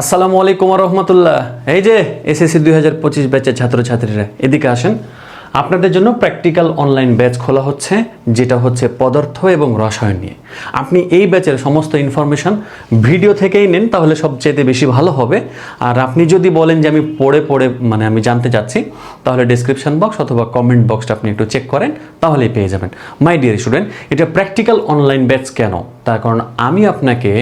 আসসালামু আলাইকুম রহমতুল্লাহ। এই যে এসএসসি দুই হাজার পঁচিশ ব্যাচের ছাত্রছাত্রীরা, এদিকে আসেন। আপনাদের জন্য প্র্যাকটিক্যাল অনলাইন ব্যাচ খোলা হচ্ছে, যেটা হচ্ছে পদার্থ এবং রসায়ন নিয়ে। আপনি এই ব্যাচের সমস্ত ইনফরমেশন ভিডিও থেকেই নেন, তাহলে সবচেয়ে বেশি ভালো হবে। আর আপনি যদি বলেন যে আমি পড়ে পড়ে মানে আমি জানতে চাচ্ছি, তাহলে ডিসক্রিপশন বক্স অথবা কমেন্ট বক্সটা আপনি একটু চেক করেন, তাহলেই পেয়ে যাবেন। মাই ডিয়ার স্টুডেন্ট এটা প্র্যাকটিক্যাল অনলাইন ব্যাচ কেন? তার কারণ আমি আপনাকে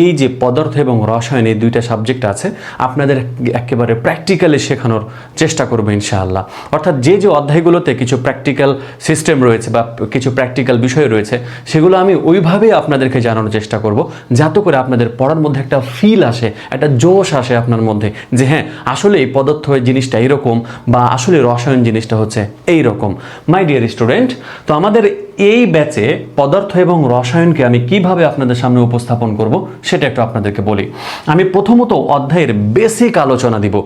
এই যে পদার্থ এবং রসায়ন এই দুইটা সাবজেক্ট আছে, আপনাদের একেবারে প্র্যাকটিক্যালি শেখানোর চেষ্টা করব ইনশাআল্লাহ। অর্থাৎ যে যে অধ্যায়গুলোতে কিছু প্র্যাকটিক্যাল সিস্টেম রয়েছে বা কিছু প্র্যাকটিক্যাল বিষয় রয়েছে, সেগুলো আমি ওইভাবেই আপনাদেরকে জানানোর চেষ্টা করব, যাতে করে আপনাদের পড়ার মধ্যে একটা ফিল আসে, একটা জোশ আসে আপনার মধ্যে যে হ্যাঁ আসলে এই পদার্থ জিনিসটা এইরকম বা আসলে রসায়ন জিনিসটা হচ্ছে এই রকম মাই ডিয়ার স্টুডেন্ট তো আমাদের এই ব্যাচে পদার্থ এবং রসায়নকে আমি কীভাবে আপনাদের সামনে উপস্থাপন করব সেটা একটু আপনাদেরকে বলি। আমি প্রথমত অধ্যায়ের বেসিক আলোচনা দিব।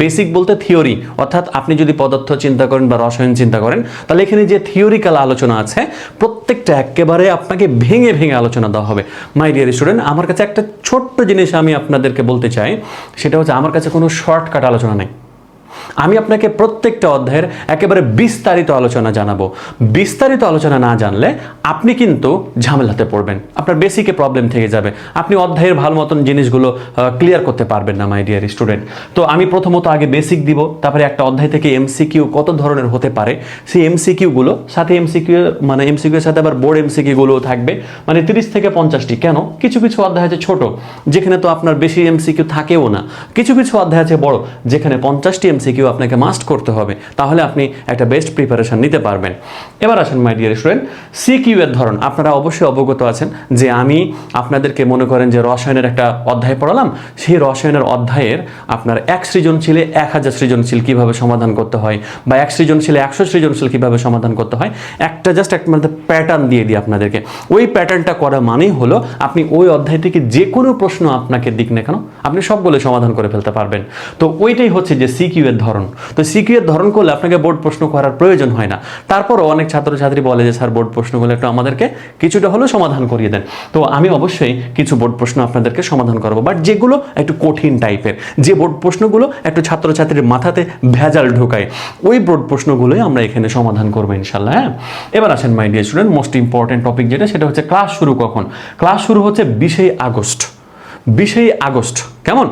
বেসিক বলতে থিওরি অর্থাৎ আপনি যদি পদার্থ চিন্তা করেন বা রসায়ন চিন্তা করেন, তাহলে এখানে যে থিওরিক্যাল আলোচনা আছে, প্রত্যেকটা একেবারে আপনাকে ভেঙে ভেঙে আলোচনা দেওয়া হবে। মাই ডিয়ার স্টুডেন্ট আমার কাছে একটা ছোট্ট জিনিস আমি আপনাদেরকে বলতে চাই, সেটা হচ্ছে আমার কাছে কোনো শর্টকাট আলোচনা নেই। আমি আপনাকে প্রত্যেকটা অধ্যায়ের একেবারে বিস্তারিত আলোচনা জানাব। বিস্তারিত আলোচনা না জানলে আপনি কিন্তু ঝামেলাতে পড়বেন। আপনার বেসিকে প্রবলেম থেকে যাবে। আপনি অধ্যায়ের ভালো মতন জিনিসগুলো ক্লিয়ার করতে পারবেন না মাই ডিয়ার স্টুডেন্ট তো আমি প্রথমত আগে বেসিক দিব, তারপরে একটা অধ্যায় থেকে এমসিকিউ কত ধরনের হতে পারে, সেই এমসিকিউগুলো সাথে এমসিকিউ মানে এমসিকিউ এর সাথে আবার বোর্ড এমসিকিউগুলোও থাকবে। মানে তিরিশ থেকে পঞ্চাশটি। কেন? কিছু কিছু অধ্যায় আছে ছোট, যেখানে তো আপনার বেশি এমসিকিউ থাকেও না। কিছু কিছু অধ্যায় আছে বড়, যেখানে পঞ্চাশটি এমসিকিউ আপনাকে মাস্ট করতে হবে, তাহলে আপনি একটা বেস্ট প্রিপারেশন নিতে পারবেন। এবার আসেন মাই ডিয়ার স্টুডেন্ট সিকিউ এর ধরন। আপনারা অবশ্যই অবগত আছেন যে আমি আপনাদেরকে মনে করেন যে রসায়নের একটা অধ্যায় পড়ালাম, সেই রসায়নের অধ্যায়ের আপনার এক সৃজনশীলে এক হাজার সৃজনশীল কীভাবে সমাধান করতে হয় বা এক সৃজনশীলে একশো সৃজনশীল কীভাবে সমাধান করতে হয়, একটা জাস্ট একটা মানে প্যাটার্ন দিয়ে দিই আপনাদেরকে। ওই প্যাটার্নটা করা মানেই হলো আপনি ওই অধ্যায় থেকে যে কোনো প্রশ্ন আপনাকে দিক না কেন, আপনি সবগুলো সমাধান করে ফেলতে পারবেন। তো ওইটাই হচ্ছে যে সিকিউ এর ধরন। তো সিকিউ এর ধরন করলে আপনাকে বোর্ড প্রশ্ন করার প্রয়োজন হয় না। তারপরও অনেক ছাত্রছাত্রী বলে যে, স্যার, বোর্ড প্রশ্নগুলো একটু আমাদেরকে কিছুটা হলেও সমাধান করিয়ে দেন। তো আমি অবশ্যই কিছু বোর্ড প্রশ্ন আপনাদেরকে সমাধান করব। বাট যেগুলো একটু কঠিন টাইপের, যে বোর্ড প্রশ্নগুলো একটু ছাত্রছাত্রীর মাথাতে ভেজাল ঢোকায়, ওই বোর্ড প্রশ্নগুলোই আমরা এখানে সমাধান করব ইনশাল্লাহ হ্যাঁ? এবার আসেন my dear student most important topic যেটা, সেটা হচ্ছে ক্লাস শুরু কখন? ক্লাস শুরু হচ্ছে বিশেই আগস্ট। বিশেই আগস্ট, কেমন?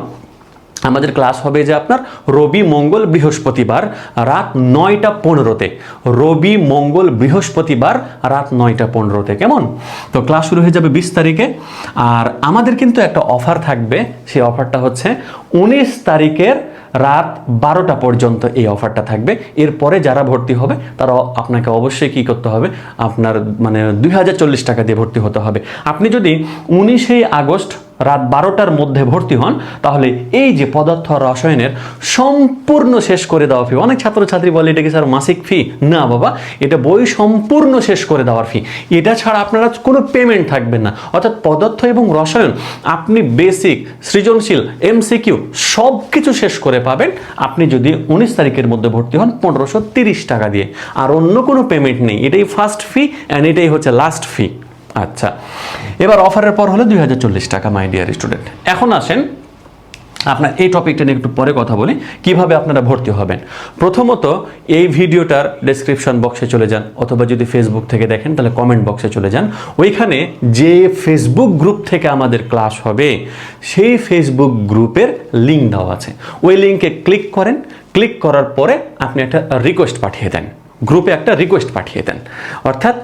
আমাদের ক্লাস হবে যে আপনার রবি মঙ্গল বৃহস্পতিবার রাত নয়টা পনেরোতে। রবি মঙ্গল বৃহস্পতিবার রাত নয়টা পনেরোতে। কেমন? তো ক্লাস শুরু হয়ে যাবে বিশ তারিখে। আর আমাদের কিন্তু একটা অফার থাকবে। সেই অফারটা হচ্ছে উনিশ তারিখের রাত বারোটা পর্যন্ত এই অফারটা থাকবে। এরপরে যারা ভর্তি হবে, তারা আপনাকে অবশ্যই কি করতে হবে? আপনার মানে দুই হাজার চল্লিশ টাকা দিয়ে ভর্তি হতে হবে। আপনি যদি উনিশে আগস্ট রাত বারোটার মধ্যে ভর্তি হন, তাহলে এই যে পদার্থ রসায়নের সম্পূর্ণ শেষ করে দেওয়া ফি অনেক ছাত্রছাত্রী বলে এটা কি স্যার, মাসিক ফি না, বাবা, এটা বই সম্পূর্ণ শেষ করে দেওয়ার ফি এটা ছাড়া আপনারা কোনো পেমেন্ট থাকবেন না। অর্থাৎ পদার্থ এবং রসায়ন, আপনি বেসিক সৃজনশীল এমসিকিউ সব কিছু শেষ করে পাবেন। আপনি যদি উনিশ তারিখের মধ্যে ভর্তি হন, পনেরোশো তিরিশ টাকা দিয়ে। আর অন্য কোনো পেমেন্ট নেই। এটাই ফার্স্ট ফি অ্যান্ড এটাই হচ্ছে লাস্ট ফি আচ্ছা এবার অফারের পর হলো দুই হাজার চল্লিশ টাকা মাই ডিয়ার স্টুডেন্ট এখন আসেন, আপনার এই টপিকটা নিয়ে একটু পরে কথা বলি, কীভাবে আপনারা ভর্তি হবেন। প্রথমত, এই ভিডিওটার ডেসক্রিপশন বক্সে চলে যান, অথবা যদি ফেসবুক থেকে দেখেন, তাহলে কমেন্ট বক্সে চলে যান। ওইখানে যে ফেসবুক গ্রুপ থেকে আমাদের ক্লাস হবে, সেই ফেসবুক গ্রুপের লিঙ্ক দেওয়া আছে। ওই লিঙ্কে ক্লিক করেন ক্লিক করার পরে আপনি একটা রিকোয়েস্ট পাঠিয়ে দেন। গ্রুপে একটা রিকোয়েস্ট পাঠিয়ে দেন। অর্থাৎ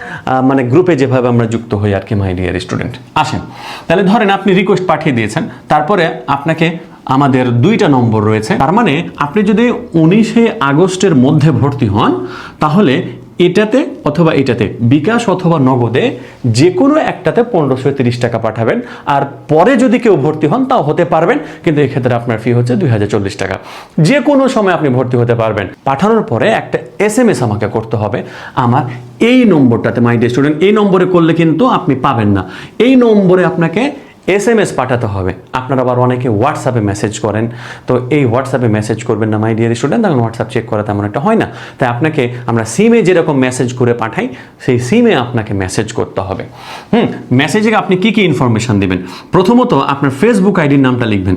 মানে গ্রুপে যেভাবে আমরা যুক্ত হই আর কি মাই ডিয়ার স্টুডেন্ট আসেন। তাহলে ধরেন আপনি রিকোয়েস্ট পাঠিয়ে দিয়েছেন, তারপরে আপনাকে আমাদের দুইটা নম্বর রয়েছে। তার মানে আপনি যদি উনিশে আগস্টের মধ্যে ভর্তি হন, তাহলে এটাতে অথবা এটাতে, বিকাশ অথবা নগদে যে কোনো একটাতে পনেরোশো তিরিশ টাকা পাঠাবেন। আর পরে যদি কেউ ভর্তি হন, তাও হতে পারবেন, কিন্তু এক্ষেত্রে আপনার ফি হচ্ছে দুই হাজার চল্লিশ টাকা। যে কোনো সময় আপনি ভর্তি হতে পারবেন। পাঠানোর পরে একটা এস এম এস আমাকে করতে হবে। আমার এই নম্বরটাতে মাই ডে স্টুডেন্ট এই নম্বরে করলে কিন্তু আপনি পাবেন না। এই নম্বরে আপনাকে এস এম এস পাঠাতে হবে। আপনারা আবার অনেকে হোয়াটসঅ্যাপে মেসেজ করেন। তো এই হোয়াটসঅ্যাপে মেসেজ করবেন না মাই ডিয়ার স্টুডেন্ট তখন হোয়াটসঅ্যাপ চেক করা তেমন একটা হয় না। তাই আপনাকে আমরা সিমে যেরকম মেসেজ করে পাঠাই, সেই সিমে আপনাকে মেসেজ করতে হবে। হুম মেসেজে আপনি কি কি ইনফরমেশন দেবেন? প্রথমত আপনার ফেসবুক আইডির নামটা লিখবেন।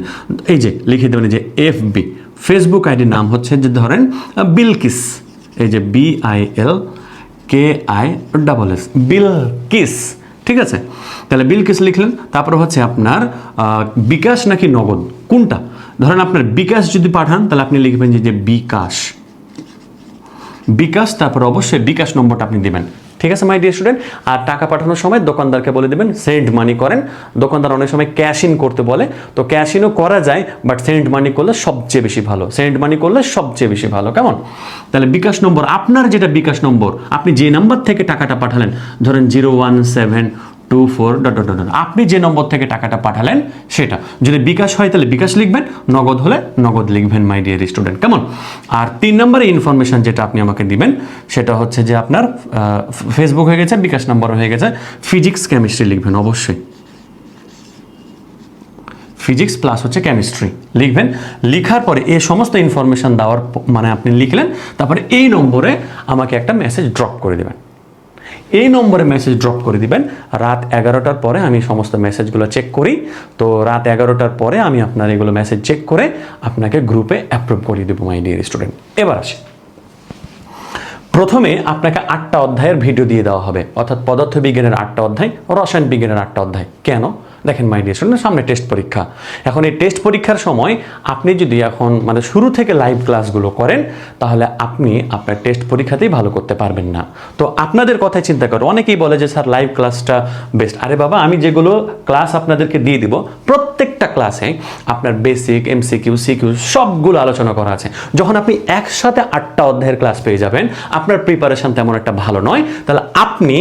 এই যে, লিখে দেবেন যে এফ বি ফেসবুক আইডির নাম হচ্ছে যে ধরেন, বিলকিস। এই যে B I L K I double S Bilkis. ঠিক আছে? তাহলে বিল বিলকিস লিখলেন? তারপর হচ্ছে আপনার বিকাশ নাকি নগদ? কোনটা? ধরেন আপনার বিকাশ যদি পাঠান, তাহলে আপনি লিখবেন যে বিকাশ। বিকাশ, তারপর অবশ্যই বিকাশ নম্বরটা আপনি দেবেন। ঠিক আছে মাই ডিয়ার স্টুডেন্ট আর টাকা পাঠানোর সময় দোকানদারকে বলে দেবেন সেন্ড মানি করেন। দোকানদার অনেক সময় ক্যাশ ইন করতে বলে। তো ক্যাশ ইনও করা যায় বাট সেন্ড মানি করলে সবচেয়ে বেশি ভালো। সেন্ড মানি করলে সবচেয়ে বেশি ভালো, কেমন? তাহলে বিকাশ নম্বর, আপনার যেটা বিকাশ নম্বর, আপনি যে নাম্বার থেকে টাকাটা পাঠালেন, ধরেন zero one seven two four dot dot dot আপনি যে নম্বর থেকে টাকাটা পাঠালেন, সেটা। যদি বিকাশ হয়, তাহলে বিকাশ লিখবেন, নগদ হলে নগদ লিখবেন মাই ডিয়ার স্টুডেন্ট কেমন? আর তিন নম্বরে ইনফরমেশন যেটা আপনি আমাকে দিবেন, সেটা হচ্ছে যে আপনার ফেসবুক হয়ে গেছে, বিকাশ নম্বর হয়ে গেছে ফিজিক্স কেমিস্ট্রি লিখবেন, অবশ্যই। ফিজিক্স প্লাস হচ্ছে কেমিস্ট্রি লিখবেন, লিখার পরে এই সমস্ত ইনফরমেশন দেওয়ার মানে আপনি লিখলেন, তারপরে এই নম্বরে আমাকে একটা মেসেজ ড্রপ করে দেবেন। এই নম্বরে মেসেজ ড্রপ করে দিবেন। রাত এগারোটার পরে আমি সমস্ত মেসেজগুলো চেক করি। তো রাত এগারোটার পরে আমি আপনার এগুলো মেসেজ চেক করে আপনাকে গ্রুপে অ্যাপ্রুভ করিয়ে দেবো মাই ডিয়ার স্টুডেন্ট এবার আসি। প্রথমে আপনাকে আটটা অধ্যায়ের ভিডিও দিয়ে দেওয়া হবে। অর্থাৎ পদার্থবিজ্ঞানের আটটা অধ্যায়, রসায়ন বিজ্ঞানের আটটা অধ্যায়। কেন? দেখেন মাই ডিয়ার স্টুডেন্ট সামনে টেস্ট পরীক্ষা। এখন এই টেস্ট পরীক্ষার সময় আপনি যদি এখন মানে শুরু থেকে লাইভ ক্লাসগুলো করেন, তাহলে আপনি আপনার টেস্ট পরীক্ষাতেই ভালো করতে পারবেন না। তো আপনাদের কথাই চিন্তা করো। অনেকেই বলে যে, স্যার লাইভ ক্লাসটা বেস্ট আরে বাবা, আমি যেগুলো ক্লাস আপনাদেরকে দিয়ে দিব, প্রত্যেকটা ক্লাসে আপনার বেসিক এমসিকিউ সিকিউ সবগুলো আলোচনা করা আছে। যখন আপনি একসাথে আটটা অধ্যায়ের ক্লাস পেয়ে যাবেন, আপনার প্রিপারেশন তেমন একটা ভালো নয়। তাহলে আপনি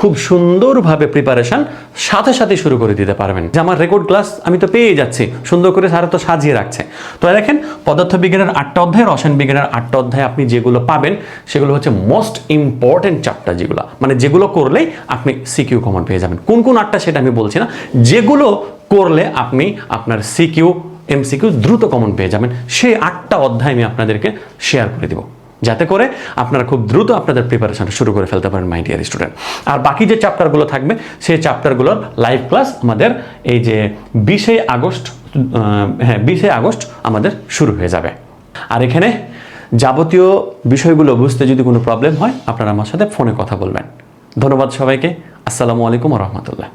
খুব সুন্দরভাবে প্রিপারেশন সাথে সাথে শুরু করে দিতে পারবেন। যে আমার রেকর্ড ক্লাস আমি তো পেয়ে যাচ্ছি, সুন্দর করে স্যার তো সাজিয়ে রাখছে। তো দেখেন, পদার্থবিজ্ঞানের আটটা অধ্যায় রসায়ন বিজ্ঞানের আটটা অধ্যায় আপনি যেগুলো পাবেন, সেগুলো হচ্ছে মোস্ট ইম্পর্টেন্ট চ্যাপ্টার যেগুলো। মানে যেগুলো করলেই আপনি সিকিউ কমন পেয়ে যাবেন। কোন কোন আটটা সেটা আমি বলছি না, যেগুলো করলে আপনি আপনার সিকিউ এমসিকিউ দ্রুত কমন পেয়ে যাবেন। সেই আটটা অধ্যায় আমি আপনাদেরকে শেয়ার করে দেবো। যাতে করে আপনারা খুব দ্রুত আপনাদের প্রিপারেশনটা শুরু করে ফেলতে পারেন মাই ডিয়ার স্টুডেন্ট আর বাকি যে চ্যাপ্টারগুলো থাকবে, সেই চ্যাপ্টারগুলোর লাইভ ক্লাস আমাদের এই যে বিশে আগস্ট হ্যাঁ বিশে আগস্ট আমাদের শুরু হয়ে যাবে। আর এখানে যাবতীয় বিষয়গুলো বুঝতে যদি কোনো প্রবলেম হয়, আপনারা আমার সাথে ফোনে কথা বলবেন। ধন্যবাদ সবাইকে। আসসালামু আলাইকুম রহমতুল্লাহ।